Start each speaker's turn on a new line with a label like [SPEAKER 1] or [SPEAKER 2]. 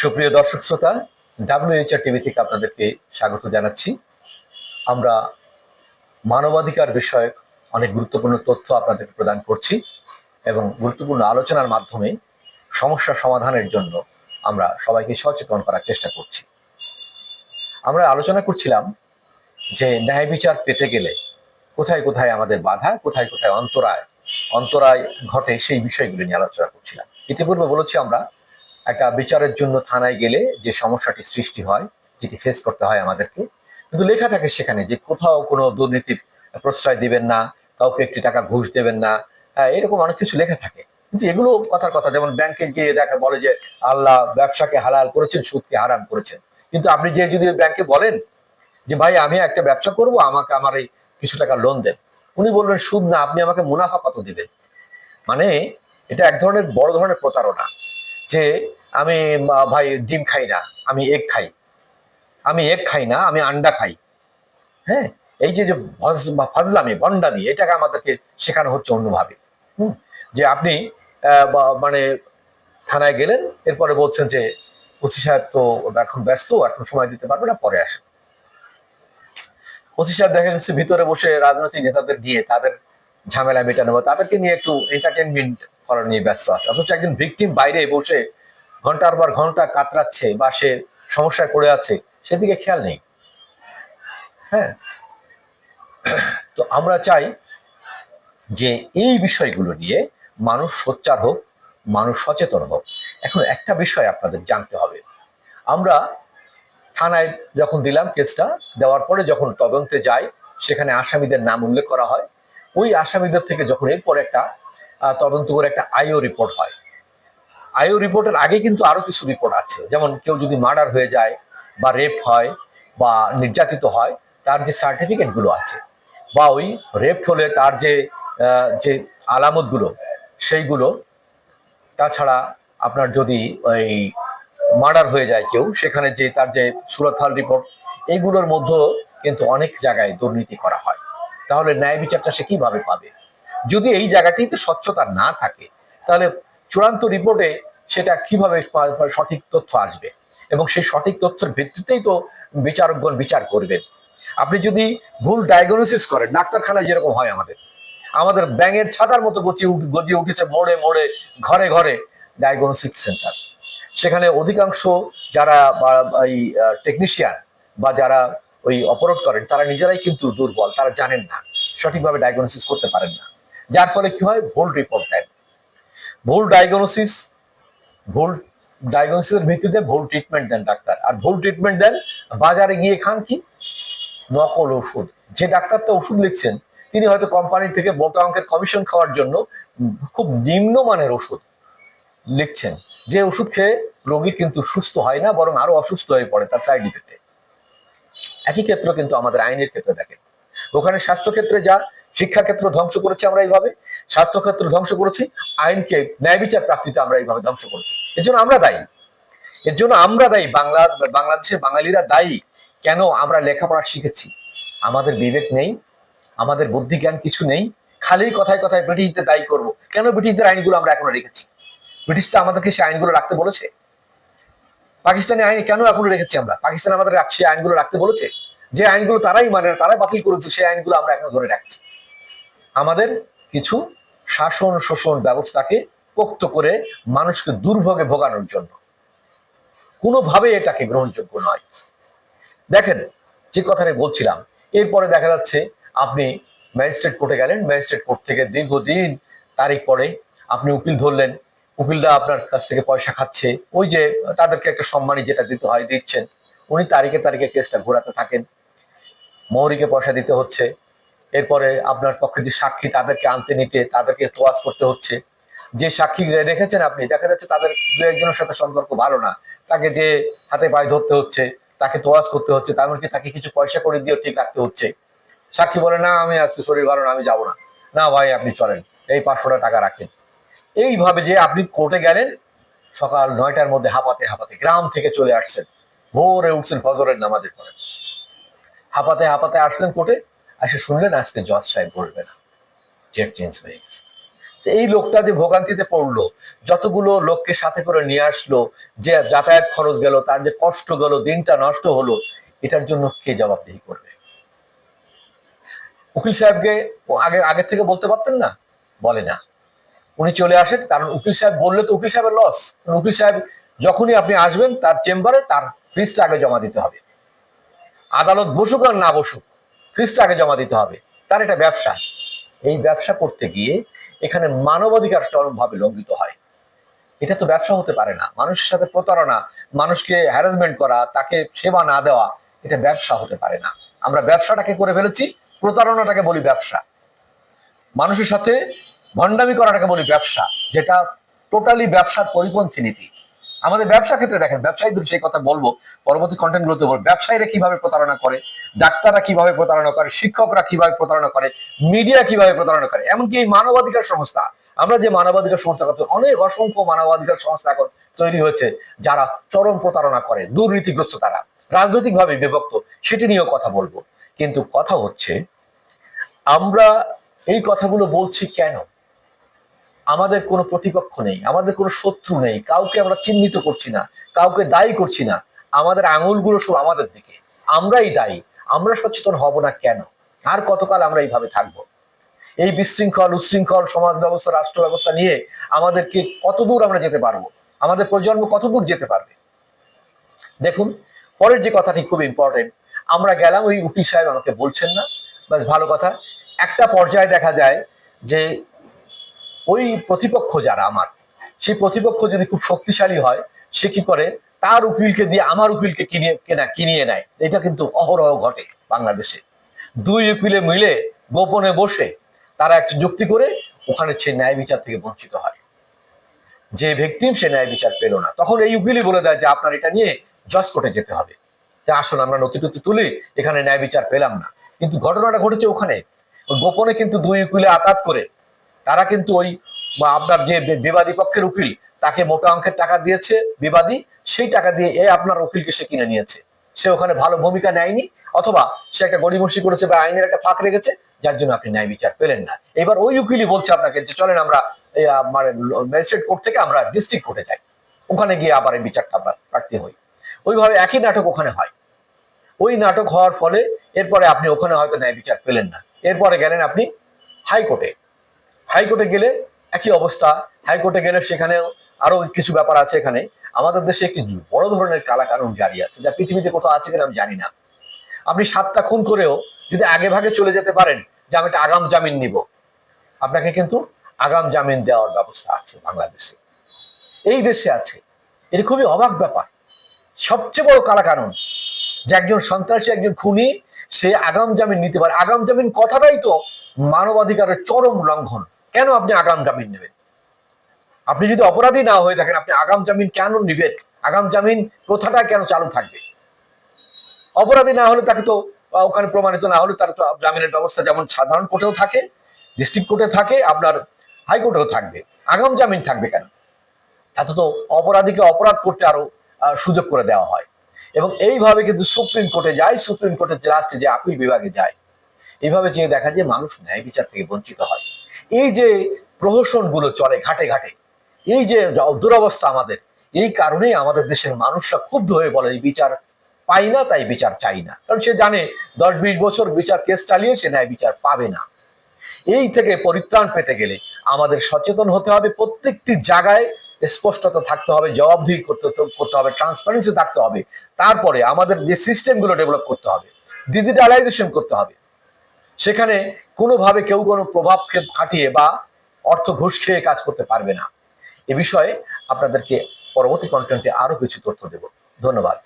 [SPEAKER 1] সুপ্রিয় দর্শক শ্রোতা ডাব্লিউএইচআর টিভি থেকে আপনাদেরকে স্বাগত জানাচ্ছি। আমরা মানবাধিকার বিষয়ক অনেক গুরুত্বপূর্ণ তথ্য আপনাদেরকে প্রদান করছি এবং গুরুত্বপূর্ণ আলোচনার মাধ্যমে সমস্যা সমাধানের জন্য আমরা সবাইকে সচেতন করার চেষ্টা করছি। আমরা আলোচনা করছিলাম যে ন্যায় বিচার পেতে গেলে কোথায় কোথায় আমাদের বাধা, কোথায় কোথায় অন্তরায় অন্তরায় ঘটে সেই বিষয়গুলি নিয়ে আলোচনা করছিলাম। ইতিপূর্বে বলেছি আমরা একটা বিচারের জন্য থানায় গেলে যে সমস্যাটি সৃষ্টি হয় যেটি ফেস করতে হয় আমাদেরকে কিন্তু লেখা থাকে সেখানে যে কোথাও কোনো দুর্নীতির প্রশ্রয় দিবেন না কাউকে একটি টাকা ঘুষ দেবেন না হ্যাঁ, এরকম অনেক কিছু লেখা থাকে। কিন্তু এগুলো কথার কথা যেমন ব্যাংকে গিয়ে দেখা বলে যে আল্লাহ ব্যবসাকে হালাল করেছেন সুদকে হারাম করেছেন। কিন্তু আপনি যে যদি ব্যাংকে বলেন যে ভাই আমি একটা ব্যবসা করব আমাকে আমার এই কিছু টাকা লোন দেন। উনি বলবেন সুদ না আপনি আমাকে মুনাফা কত দিবেন? মানে এটা এক ধরনের বড় ধরনের প্রতারণা যে আমি ভাই, ডিম খাই না, আমি এগ খাই। আমি এগ খাই না, আমি আন্ডা খাই। হ্যাঁ? এই যে ফাজলামি, বন্ডামি, এটাকে আমাদেরকে শেখানো হচ্ছে অন্যভাবে। হুম? যে আপনি মানে থানায় গেলেন, এরপরে বলছেন যে, ওসি সাহেব তো এখন ব্যস্ত, এখন সময় দিতে পারবে না, পরে আসেন। ওসি সাহেব দেখা যাচ্ছে ভিতরে বসে রাজনৈতিক নেতাদের নিয়ে তাদের ঝামেলা মেটানো বা তাদেরকে নিয়ে একটু এন্টারটেনমেন্ট করার নিয়ে ব্যস্ত আছে। অথচ একজন ভিকটিম বাইরে বসে ঘণ্টার পর ঘণ্টা কাতরাচ্ছে বা সে সমস্যায় পড়ে আছে, সেদিকে খেয়াল নেই। হ্যাঁ? তো আমরা চাই যে এই বিষয়গুলো নিয়ে মানুষ সোচ্চার হোক, মানুষ সচেতন হোক। এখন একটা বিষয় আপনাদের জানতে হবে। আমরা থানায় যখন দিলাম কেসটা, দেওয়ার পরে যখন তদন্তে যাই, সেখানে আসামিদের নাম উল্লেখ করা হয়। ওই আসামিদের থেকে যখন এরপর একটা তদন্ত করে একটা আইও রিপোর্ট হয়। আইও রিপোর্টের আগে কিন্তু আরও কিছু রিপোর্ট আছে। যেমন কেউ যদি মার্ডার হয়ে যায় বা রেপ হয় বা নির্যাতিত হয়, তার যে সার্টিফিকেটগুলো আছে বা ওই রেপ হলে তার যে যে আলামতগুলো সেইগুলো। তাছাড়া আপনার যদি ওই মার্ডার হয়ে যায় কেউ, সেখানে যে তার যে সুরতহাল রিপোর্ট, এইগুলোর মধ্যেও কিন্তু অনেক জায়গায় দুর্নীতি করা হয়। তাহলে ন্যায় বিচারটা সে কীভাবে পাবে? যদি এই জায়গাটিতে স্বচ্ছতা না থাকে, তাহলে চূড়ান্ত রিপোর্টে সেটা কীভাবে সঠিক তথ্য আসবে? এবং সেই সঠিক তথ্যের ভিত্তিতেই তো বিচারকগণ বিচার করবেন। আপনি যদি ভুল ডায়াগনোসিস করেন, ডাক্তারখানায় যেরকম হয় আমাদের আমাদের ব্যাঙের ছাতার মতো উঠ- গজিয়ে উঠেছে মোড়ে মোড়ে, ঘরে ঘরে ডায়াগনোসিস সেন্টার সেখানে অধিকাংশ যারা এই টেকনিশিয়ান বা যারা ওই অপরাধ করেন, তারা নিজেরাই কিন্তু দুর্বল, তারা জানেন না, সঠিকভাবে ডায়াগনোসিস করতে পারেন না। যার ফলে কি হয়? ভুল রিপোর্ট দেন। ভুল ডায়াগনোসিস ভুল ডায়াগনোসিসের ভিত্তিতে ভুল ট্রিটমেন্ট দেন ডাক্তার। আর ভুল ট্রিটমেন্ট দেন বাজারে গিয়ে খান কি? নকল ওষুধ। যে ডাক্তারটা ওষুধ লিখছেন, তিনি হয়তো কোম্পানি থেকে মোটা অঙ্কের কমিশন খাওয়ার জন্য খুব নিম্নমানের ওষুধ লিখছেন। যে ওষুধ খেয়ে রোগী কিন্তু সুস্থ হয় না, বরং আরও অসুস্থ হয়ে পড়ে তার সাইড ইফেক্টে একই ক্ষেত্র কিন্তু আমাদের আইনের ক্ষেত্রে দেখেন। ওখানে স্বাস্থ্য ক্ষেত্রে যা শিক্ষা ক্ষেত্র ধ্বংস করেছে আমরা এইভাবে স্বাস্থ্য ক্ষেত্র ধ্বংস করেছি, আইনকে ন্যায় বিচার প্রাপ্তিতে আমরা এইভাবে ধ্বংস করেছি। এর জন্য আমরা দায়ী। এর জন্য আমরা দায়ী, বাংলা, বাংলাদেশের বাঙালিরা দায়ী কেন আমরা লেখাপড়া শিখেছি? আমাদের বিবেক নেই, আমাদের বুদ্ধি জ্ঞান কিছু নেই, খালি কথায় কথায় ব্রিটিশদের দায়ী করব। কেন ব্রিটিশদের আইনগুলো আমরা এখনও রেখেছি? ব্রিটিশরা আমাদেরকে সেই আইনগুলো রাখতে বলেছে? পাকিস্তানি আইন কেন এখনও রেখেছি আমরা? পাকিস্তান আমাদের সেই আইনগুলো রাখতে বলেছে? যে আইনগুলো তারাই মানে তারাই বাতিল করেছে, সেই আইনগুলো আমরা এখনও ধরে রাখছি। আমাদের কিছু শাসন শোষণ ব্যবস্থাকে পোক্ত করে মানুষকে দুর্ভোগে ভোগানোর জন্য। কোনোভাবে এটাকে গ্রহণযোগ্য নয়। দেখেন, যে কথাটা বলছিলাম, এরপরে দেখা যাচ্ছে আপনি ম্যাজিস্ট্রেট কোর্টে গেলেন, ম্যাজিস্ট্রেট কোর্ট থেকে দীর্ঘদিন তারিখ পরে আপনি উকিল ধরলেন, উকিলরা আপনার কাছ থেকে পয়সা খাচ্ছে, ওই যে তাদেরকে একটা সম্মানী যেটা দিতে হয়, দিচ্ছেন, উনি তারিখে তারিখে কেসটা ঘোরাতে থাকেন, মৌরিকে পয়সা দিতে হচ্ছে এরপরে আপনার পক্ষে যে সাক্ষী তাদেরকে আনতে নিতে তাদেরকে তোয়াজ করতে হচ্ছে, যে সাক্ষী রেখেছেন আপনি, দেখা যাচ্ছে তাদের দু একজনের সাথে সম্পর্ক ভালো না, তাকে যে হাতে পায়ে ধরতে হচ্ছে, তাকে তোয়াজ করতে হচ্ছে, তার এমনকি তাকে কিছু পয়সা করে দিয়েও ঠিক রাখতে হচ্ছে? সাক্ষী বলে, না, আমি আজকে শরীর ভালো না, আমি যাব না। না ভাই, আপনি চলেন, এই পাঁচশোটা টাকা রাখেন। এইভাবে যে আপনি কোর্টে গেলেন, সকাল নয়টার মধ্যে হাঁপাতে হাঁপাতে গ্রাম থেকে চলে আসছেন। ভোরে উঠছেন ফজরের নামাজের পরে। হাঁপাতে হাঁপাতে আসলেন কোর্টে এসে শুনলেন আজকে জজ সাহেব বলবে না ডেট চেঞ্জ হয়ে গেছে। এই লোকটা যে ভোগান্তিতে পড়ল, যতগুলো লোককে সাথে করে নিয়ে আসলো, যে যাতায়াত খরচ গেল, তার যে কষ্ট গেল, দিনটা নষ্ট হলো, এটার জন্য কে জবাবদিহি করবে? উকিল সাহেবকে আগে আগের থেকে বলতে পারতেন না? বলে না। উনি চলে আসেন, কারণ উকিল সাহেব বললে তো উকিল সাহেবের লস উকিল সাহেব যখনই আপনি আসবেন, তার চেম্বারে তার ফিসটা আগে জমা দিতে হবে। আদালত বসুক আর না বসুক ফিসটা আগে জমা দিতে হবে। তার এটা ব্যবসা। এই ব্যবসা করতে গিয়ে এখানে মানবাধিকার চরমভাবে লঙ্ঘিত হয়। এটা তো ব্যবসা হতে পারে না। মানুষের সাথে প্রতারণা, মানুষকে হ্যারাসমেন্ট করা, তাকে সেবা না দেওয়া, এটা ব্যবসা হতে পারে না। আমরা ব্যবসাটাকে করে ফেলেছি, প্রতারণাটাকে বলি ব্যবসা। মানুষের সাথে ভণ্ডামি করাটাকে বলি ব্যবসা, যেটা টোটালি ব্যবসার পরিপন্থী নীতি। আমাদের ব্যবসা ক্ষেত্রে দেখেন, ব্যবসায়ীদের সেই কথা বলব, পরবর্তী কন্টেন্ট গুলোতে বলব, ব্যবসায়ীরা কীভাবে প্রতারণা করে, ডাক্তাররা কীভাবে প্রতারণা করে, শিক্ষকরা কীভাবে প্রতারণা করে মিডিয়া কীভাবে প্রতারণা করে, এমনকি এই মানবাধিকার সংস্থা, আমরা যে মানবাধিকার সংস্থা করতে, অনেক অসংখ্য মানবাধিকার সংস্থা এখন তৈরি হয়েছে, যারা চরম প্রতারণা করে, দুর্নীতিগ্রস্ত তারা, রাজনৈতিকভাবে বিভক্ত, সেটি নিয়েও কথা বলব। কিন্তু কথা হচ্ছে, আমরা এই কথাগুলো বলছি কেন? আমাদের কোনো প্রতিপক্ষ নেই, আমাদের কোনো শত্রু নেই, কাউকে আমরা চিহ্নিত করছি না, কাউকে দায়ী করছি না। আমাদের আঙুলগুলো সব আমাদের দিকে। আমরাই দায়ী। আমরা সচেতন হব না কেন? আর কতকাল আমরা এইভাবে থাকব? এই বিশৃঙ্খল, উশৃঙ্খল সমাজ ব্যবস্থা, রাষ্ট্র ব্যবস্থা নিয়ে আমাদেরকে কতদূর আমরা যেতে পারব? আমাদের প্রজন্ম কতদূর যেতে পারবে? দেখুন, পরের যে কথাটি খুব ইম্পর্টেন্ট আমরা গেলাম ওই উকিল সাহেব আমাকে বলছেন না। বাস ভালো কথা। একটা পর্যায়ে দেখা যায় যে ওই প্রতিপক্ষ যারা আমার, সেই প্রতিপক্ষ যদি খুব শক্তিশালী হয়, সে কি করে? তার উকিলকে দিয়ে আমার উকিলকে কিনে কেনা, কিনিয়ে নেয়। এটা কিন্তু অহরহ ঘটে বাংলাদেশে। দুই উকিলে মিলে গোপনে বসে তারা একটা যুক্তি করে ওখানে সে ন্যায় বিচার থেকে বঞ্চিত হয়। যে ভিকটিম সে ন্যায় বিচার পেল না। তখন এই উকিলই বলে দেয় যে, আপনার এটা নিয়ে জজ কোর্টে যেতে হবে। যে আসলে আমরা নথি তুলি এখানে ন্যায় বিচার পেলাম না। কিন্তু ঘটনাটা ঘটেছে ওখানে। গোপনে কিন্তু দুই উকিলে আঘাত করে তারা কিন্তু ওই আপনার যে বিবাদী পক্ষের উকিল, তাকে মোটা অঙ্কের টাকা দিয়েছে, বিবাদী, সেই টাকা দিয়ে এ আপনার উকিলকে সে কিনে নিয়েছে। সে ওখানে ভালো ভূমিকা নেয়নি, অথবা সে একটা গড়িমসি করেছে বা আইনের একটা ফাঁক রেখেছে, যার জন্য আপনি ন্যায় বিচার পেলেন না। এবার ওই উকিলই বলছে আপনাকে যে, চলেন আমরা মানে ম্যাজিস্ট্রেট কোর্ট থেকে আমরা ডিস্ট্রিক্ট কোর্টে যাই। ওখানে গিয়ে আবার এই বিচারটা আমরা প্রার্থী হই। ওইভাবে একই নাটক ওখানে হয়। ওই নাটক হওয়ার ফলে এরপরে আপনি ওখানে হয়তো ন্যায় বিচার পেলেন না। এরপরে গেলেন আপনি হাইকোর্টে। হাইকোর্টে গেলে একই অবস্থা। হাইকোর্টে গেলে সেখানেও আরও কিছু ব্যাপার আছে এখানে। আমাদের দেশে একটি বড় ধরনের কালা কানুন জারি আছে, যা পৃথিবীতে কোথাও আছে কিনা আমি জানি না। আপনি সাতটা খুন করেও যদি আগে ভাগে চলে যেতে পারেন, যে আমি একটা আগাম জামিন নিব। আপনাকে কিন্তু আগাম জামিন দেওয়ার ব্যবস্থা আছে বাংলাদেশে। এই দেশে আছে। এটা খুবই অবাক ব্যাপার। সবচেয়ে বড় কালা কানুন যে একজন সন্ত্রাসী, একজন খুনি, সে আগাম জামিন নিতে পারে। আগাম জামিন কথাটাই তো মানবাধিকারের চরম লঙ্ঘন। কেন আপনি আগাম জামিন নেবেন? আপনি যদি অপরাধী না হয়ে থাকেন, আপনি আগাম জামিন কেন নিবেন? আগাম জামিন প্রথাটা কেন চালু থাকবে? অপরাধী না হলে তাকে তো ওখানে প্রমাণিত না হলে তার তো জামিনের ব্যবস্থা যেমন সাধারণ কোর্টেও থাকে ডিস্ট্রিক্ট কোর্টে থাকে, আপনার হাইকোর্টেও থাকবে। আগাম জামিন থাকবে কেন? তাতে তো অপরাধীকে অপরাধ করতে আরও সুযোগ করে দেওয়া হয়। এবং এইভাবে কিন্তু সুপ্রিম কোর্টে যায়, সুপ্রিম কোর্টের লাস্টে যে আপিল বিভাগে যায়, এইভাবে চেয়ে দেখা যায় মানুষ ন্যায় বিচার থেকে বঞ্চিত হয়। এই যে প্রহসনগুলো চলে ঘাটে ঘাটে, এই যে দুরবস্থা আমাদের, এই কারণেই আমাদের দেশের মানুষরা ক্ষুব্ধ হয়ে বলে এই বিচার পাই না, তাই বিচার চাই না। কারণ সে জানে, দশ বিশ বছর বিচার কেস চালিয়ে সে ন্যায় বিচার পাবে না। এই থেকে পরিত্রাণ পেতে গেলে আমাদের সচেতন হতে হবে, প্রত্যেকটি জায়গায় স্পষ্টতা থাকতে হবে, জবাবদিহি করতে করতে হবে ট্রান্সপারেন্সি থাকতে হবে। তারপরে আমাদের যে সিস্টেমগুলো ডেভেলপ করতে হবে ডিজিটালাইজেশন করতে হবে। সেখানে কোনোভাবে কেউ কোনো প্রভাব খাটিয়ে বা অর্থ ঘুষ খেয়ে কাজ করতে পারবে না। এ বিষয়ে আপনাদেরকে পরবর্তী কন্টেন্টে আরও কিছু তথ্য দেব। ধন্যবাদ।